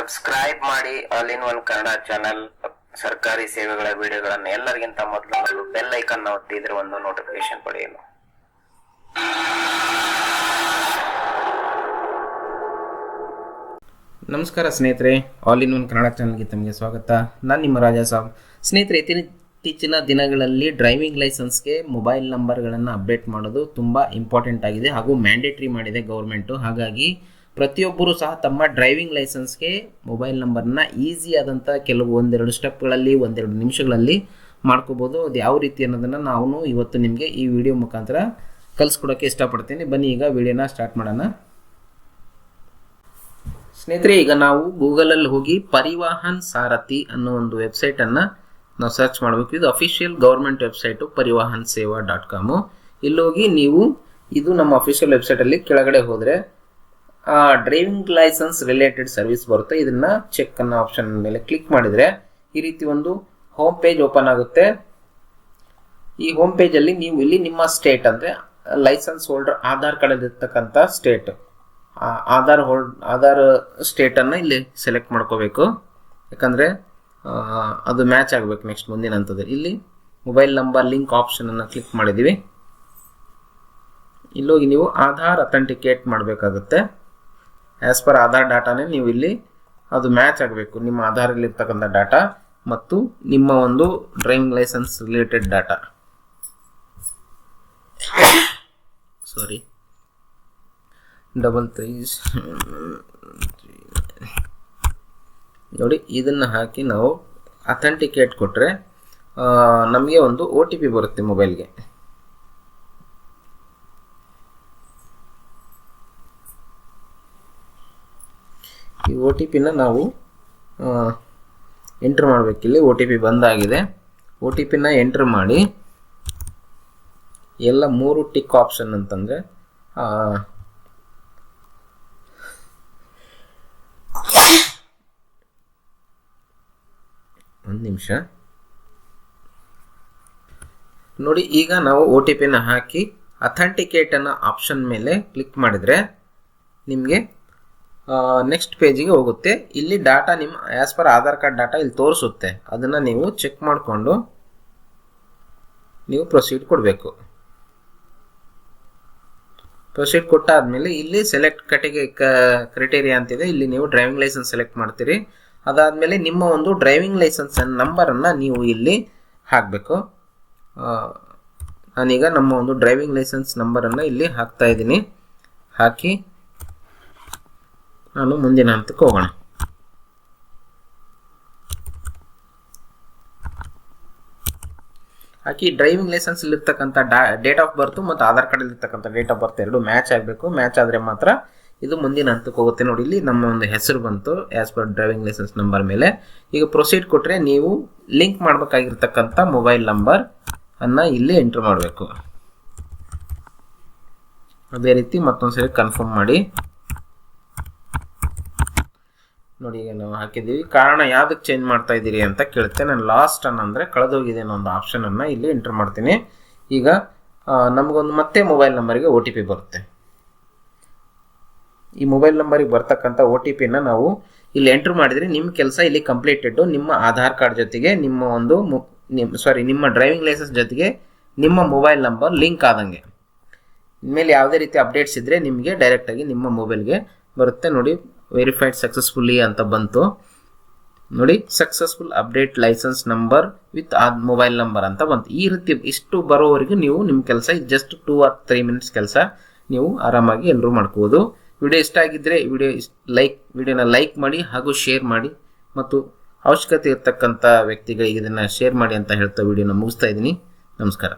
Subscribe ಮಾಡಿ all in one Kannada channel ಸರ್ಕಾರಿ ಸೇವೆಗಳ ವಿಡಿಯೋಗಳನ್ನು ಎಲ್ಲರಿಗಿಂತ ಮೊದಲು ಬೆಲ್ ಐಕನ್ ಒತ್ತಿದ್ರೆ ಒಂದು ನೋಟಿಫಿಕೇಶನ್ ಪಡೆಯಲು. ನಮಸ್ಕಾರ ಸ್ನೇಹಿತರೆ ಆಲ್ ಇನ್ ಒನ್ ಕನ್ನಡ ಚಾನಲ್ಗೆ ತಮಗೆ ಸ್ವಾಗತ. ನಾನು ನಿಮ್ಮ ರಾಜಾ ಸಾಬ್. ಸ್ನೇಹಿತರೆ ಇತ್ತೀಚಿನ ದಿನಗಳಲ್ಲಿ ಡ್ರೈವಿಂಗ್ ಲೈಸೆನ್ಸ್ಗೆ ಮೊಬೈಲ್ ನಂಬರ್ಗಳನ್ನು ಅಪ್ಡೇಟ್ ಮಾಡೋದು ತುಂಬ ಇಂಪಾರ್ಟೆಂಟ್ ಆಗಿದೆ ಹಾಗೂ ಮ್ಯಾಂಡೇಟ್ರಿ ಮಾಡಿದೆ ಗೌರ್ಮೆಂಟು ಹಾಗಾಗಿ ಪ್ರತಿಯೊಬ್ಬರು ಸಹ ತಮ್ಮ ಡ್ರೈವಿಂಗ್ ಲೈಸೆನ್ಸ್ಗೆ ಮೊಬೈಲ್ ನಂಬರ್ನ ಈಸಿ ಆದಂಥ ಕೆಲವು ಒಂದೆರಡು ಸ್ಟೆಪ್ಗಳಲ್ಲಿ, ಒಂದೆರಡು ನಿಮಿಷಗಳಲ್ಲಿ ಮಾಡ್ಕೋಬೋದು. ಅದು ಯಾವ ರೀತಿ ಅನ್ನೋದನ್ನು ನಾವು ಇವತ್ತು ನಿಮಗೆ ಈ ವಿಡಿಯೋ ಮುಖಾಂತರ ಕಲಿಸ್ಕೊಡೋಕ್ಕೆ ಇಷ್ಟಪಡ್ತೀನಿ. ಬನ್ನಿ, ಈಗ ವಿಡಿಯೋನ ಸ್ಟಾರ್ಟ್ ಮಾಡೋಣ. ಸ್ನೇಹಿತರೆ, ಈಗ ನಾವು ಗೂಗಲಲ್ಲಿ ಹೋಗಿ ಪರಿವಾಹನ್ ಸಾರಥಿ ಅನ್ನೋ ಒಂದು ವೆಬ್ಸೈಟನ್ನು ನಾವು ಸರ್ಚ್ ಮಾಡಬೇಕು. ಇದು ಅಫಿಷಿಯಲ್ ಗೌರ್ಮೆಂಟ್ ವೆಬ್ಸೈಟು, ಪರಿವಾಹನ್ ಸೇವಾ ಡಾಟ್ ಕಾಮು. ಇಲ್ಲೋಗಿ ನೀವು, ಇದು ನಮ್ಮ ಅಫಿಷಿಯಲ್ ವೆಬ್ಸೈಟಲ್ಲಿ ಕೆಳಗಡೆ ಹೋದರೆ ಡ್ರೈವಿಂಗ್ ಲೈಸೆನ್ಸ್ ರಿಲೇಟೆಡ್ ಸರ್ವಿಸ್ ಬರುತ್ತೆ. ಇದನ್ನ ಚೆಕ್ ಅನ್ನೋ ಆಪ್ಷನ್ ಮೇಲೆ ಕ್ಲಿಕ್ ಮಾಡಿದರೆ ಈ ರೀತಿ ಒಂದು ಹೋಮ್ ಪೇಜ್ ಓಪನ್ ಆಗುತ್ತೆ. ಈ ಹೋಮ್ ಪೇಜಲ್ಲಿ ನೀವು ಇಲ್ಲಿ ನಿಮ್ಮ ಸ್ಟೇಟ್ ಅಂದರೆ ಲೈಸೆನ್ಸ್ ಹೋಲ್ಡರ್ ಆಧಾರ್ ಕಾರ್ಡಲ್ಲಿ ಸ್ಟೇಟ್ ಆಧಾರ್ ಹೋಲ್ಡ್ ಆಧಾರ್ ಸ್ಟೇಟನ್ನು ಇಲ್ಲಿ ಸೆಲೆಕ್ಟ್ ಮಾಡ್ಕೋಬೇಕು. ಯಾಕಂದರೆ ಅದು ಮ್ಯಾಚ್ ಆಗಬೇಕು ನೆಕ್ಸ್ಟ್ ಮುಂದಿನ ಹಂತದಲ್ಲಿ. ಇಲ್ಲಿ ಮೊಬೈಲ್ ನಂಬರ್ ಲಿಂಕ್ ಆಪ್ಷನನ್ನು ಕ್ಲಿಕ್ ಮಾಡಿದ್ದೀವಿ. ಇಲ್ಲೋಗಿ ನೀವು ಆಧಾರ್ ಅಥೆಂಟಿಕೇಟ್ ಮಾಡಬೇಕಾಗುತ್ತೆ. ಆ್ಯಸ್ ಪರ್ ಆಧಾರ್ ಡಾಟಾನೇ ನೀವು ಇಲ್ಲಿ ಅದು ಮ್ಯಾಚ್ ಆಗಬೇಕು. ನಿಮ್ಮ ಆಧಾರಲ್ಲಿರ್ತಕ್ಕಂಥ ಡಾಟಾ ಮತ್ತು ನಿಮ್ಮ ಒಂದು driving licence related data sorry double three ನೋಡಿ, ಇದನ್ನು ಹಾಕಿ ನಾವು ಅಥೆಂಟಿಕೇಟ್ ಕೊಟ್ಟರೆ ನಮಗೆ ಒಂದು ಒ ಟಿ ಪಿ ಬರುತ್ತೆ ಮೊಬೈಲ್ಗೆ ಈ ಒ ಟಿ ಪಿನ ನಾವು ಎಂಟ್ರ್ ಮಾಡಬೇಕಿಲ್ಲಿ ಒ ಟಿ ಪಿ ಬಂದಾಗಿದೆ. ಒ ಟಿ ಪಿನ ಎಂಟ್ರ್ ಮಾಡಿ, ಎಲ್ಲ ಮೂರು ಟಿಕ್ ಆಪ್ಷನ್ ಅಂತಂದರೆ ಒಂದು ನಿಮಿಷ. ನೋಡಿ, ಈಗ ನಾವು ಒ ಟಿ ಪಿನ ಹಾಕಿ ಅಥೆಂಟಿಕೇಟ್ ಅನ್ನೋ ಆಪ್ಷನ್ ಮೇಲೆ ಕ್ಲಿಕ್ ಮಾಡಿದರೆ, ನಿಮಗೆ ನೆಕ್ಸ್ಟ್ ಪೇಜಿಗೆ ಹೋಗುತ್ತೆ. ಇಲ್ಲಿ ಡಾಟಾ ನಿಮ್ಮ as per Aadhaar card data ಇಲ್ಲಿ ತೋರಿಸುತ್ತೆ. ಅದನ್ನು ನೀವು ಚೆಕ್ ಮಾಡಿಕೊಂಡು ನೀವು ಪ್ರೊಸೀಡ್ ಕೊಡಬೇಕು. ಪ್ರೊಸೀಡ್ ಕೊಟ್ಟಾದಮೇಲೆ ಇಲ್ಲಿ ಸೆಲೆಕ್ಟ್ ಕಟೆಗೆ ಕ್ರೈಟೇರಿಯಾ ಅಂತಿದೆ. ಇಲ್ಲಿ ನೀವು ಡ್ರೈವಿಂಗ್ ಲೈಸೆನ್ಸ್ ಸೆಲೆಕ್ಟ್ ಮಾಡ್ತೀರಿ. ಅದಾದಮೇಲೆ ನಿಮ್ಮ ಒಂದು ಡ್ರೈವಿಂಗ್ ಲೈಸೆನ್ಸ್ ನಂಬರನ್ನು ನೀವು ಇಲ್ಲಿ ಹಾಕಬೇಕು. ನಾನೀಗ ನಮ್ಮ ಒಂದು ಡ್ರೈವಿಂಗ್ ಲೈಸೆನ್ಸ್ ನಂಬರನ್ನು ಇಲ್ಲಿ ಹಾಕ್ತಾ ಇದ್ದೀನಿ. ಹಾಕಿ ನಾನು ಮುಂದಿನ ಹಂತಕ್ಕೆ ಹೋಗೋಣ. ಹಾಕಿ ಡ್ರೈವಿಂಗ್ ಲೈಸೆನ್ಸ್ ಇರ್ತಕ್ಕಂಥ ಡಾ ಡೇಟ್ ಆಫ್ ಬರ್ತು ಮತ್ತು ಆಧಾರ್ ಕಾರ್ಡ್ ಇರ್ತಕ್ಕಂಥ ಡೇಟ್ ಆಫ್ ಬರ್ತ್ ಎರಡು ಮ್ಯಾಚ್ ಆಗಬೇಕು. ಮ್ಯಾಚ್ ಆದರೆ ಮಾತ್ರ ಇದು ಮುಂದಿನ ಹಂತಕ್ಕೆ ಹೋಗುತ್ತೆ ನೋಡಿ. ಇಲ್ಲಿ ನಮ್ಮ ಒಂದು ಹೆಸರು ಬಂತು as per driving licence number ಮೇಲೆ. ಈಗ ಪ್ರೊಸೀಡ್ ಕೊಟ್ಟರೆ ನೀವು ಲಿಂಕ್ ಮಾಡಬೇಕಾಗಿರ್ತಕ್ಕಂಥ ಮೊಬೈಲ್ ನಂಬರ್ ಅನ್ನು ಇಲ್ಲಿ ಎಂಟ್ರ್ ಮಾಡಬೇಕು. ಅದೇ ರೀತಿ ಮತ್ತೊಂದು ಸರಿ ಕನ್ಫರ್ಮ್ ಮಾಡಿ. ನೋಡಿ ಈಗ ನಾವು ಹಾಕಿದ್ದೀವಿ. ಕಾರಣ ಯಾವುದಕ್ಕೆ ಚೇಂಜ್ ಮಾಡ್ತಾ ಇದ್ದೀರಿ ಅಂತ ಕೇಳುತ್ತೆ. ನಾನು ಲಾಸ್ಟ್ ಅನ್ನಂದರೆ ಕಳೆದೋಗಿದೆ ಅನ್ನೋ ಒಂದು ಆಪ್ಷನನ್ನು ಇಲ್ಲಿ ಎಂಟ್ರ್ ಮಾಡ್ತೀನಿ. ಈಗ ನಮಗೊಂದು ಮತ್ತೆ ಮೊಬೈಲ್ ನಂಬರಿಗೆ ಒ ಟಿ ಪಿ ಬರುತ್ತೆ. ಈ ಮೊಬೈಲ್ ನಂಬರಿಗೆ ಬರ್ತಕ್ಕಂಥ ಒ ಟಿ ಪಿನ ನಾವು ಇಲ್ಲಿ ಎಂಟ್ರ್ ಮಾಡಿದರೆ ನಿಮ್ಮ ಕೆಲಸ ಇಲ್ಲಿ ಕಂಪ್ಲೀಟೆಡ್ಡು ನಿಮ್ಮ ಆಧಾರ್ ಕಾರ್ಡ್ ಜೊತೆಗೆ ನಿಮ್ಮ ಒಂದು ನಿಮ್ಮ ಸಾರಿ ನಿಮ್ಮ ಡ್ರೈವಿಂಗ್ ಲೈಸೆನ್ಸ್ ಜೊತೆಗೆ ನಿಮ್ಮ ಮೊಬೈಲ್ ನಂಬರ್ ಲಿಂಕ್ ಆದಂಗೆ. ಇನ್ಮೇಲೆ ಯಾವುದೇ ರೀತಿ ಅಪ್ಡೇಟ್ಸ್ ಇದ್ದರೆ ನಿಮಗೆ ಡೈರೆಕ್ಟಾಗಿ ನಿಮ್ಮ ಮೊಬೈಲ್ಗೆ ಬರುತ್ತೆ ನೋಡಿ. ವೆರಿಫೈಡ್ ಸಕ್ಸಸ್ಫುಲ್ಲಿ ಅಂತ ಬಂತು. ನೋಡಿ successful update licence number with ಆ ಮೊಬೈಲ್ ನಂಬರ್ ಅಂತ ಬಂತು. ಈ ರೀತಿ ಇಷ್ಟು ಬರೋವರೆಗೂ ನೀವು ನಿಮ್ಮ ಕೆಲಸ just two or three minutes ಕೆಲಸ ನೀವು ಆರಾಮಾಗಿ ಎಲ್ಲರೂ ಮಾಡ್ಕೋಬೋದು ವಿಡಿಯೋ ಇಷ್ಟ ಆಗಿದ್ದರೆ ವಿಡಿಯೋ ಲೈಕ್ ವಿಡಿಯೋನ ಲೈಕ್ ಮಾಡಿ ಹಾಗೂ ಶೇರ್ ಮಾಡಿ ಮತ್ತು ಅವಶ್ಯಕತೆ ಇರತಕ್ಕಂಥ ವ್ಯಕ್ತಿಗಳಿಗೆ ಇದನ್ನು ಶೇರ್ ಮಾಡಿ ಅಂತ ಹೇಳ್ತಾ ವಿಡಿಯೋನ ಮುಗಿಸ್ತಾ ಇದ್ದೀನಿ. ನಮಸ್ಕಾರ.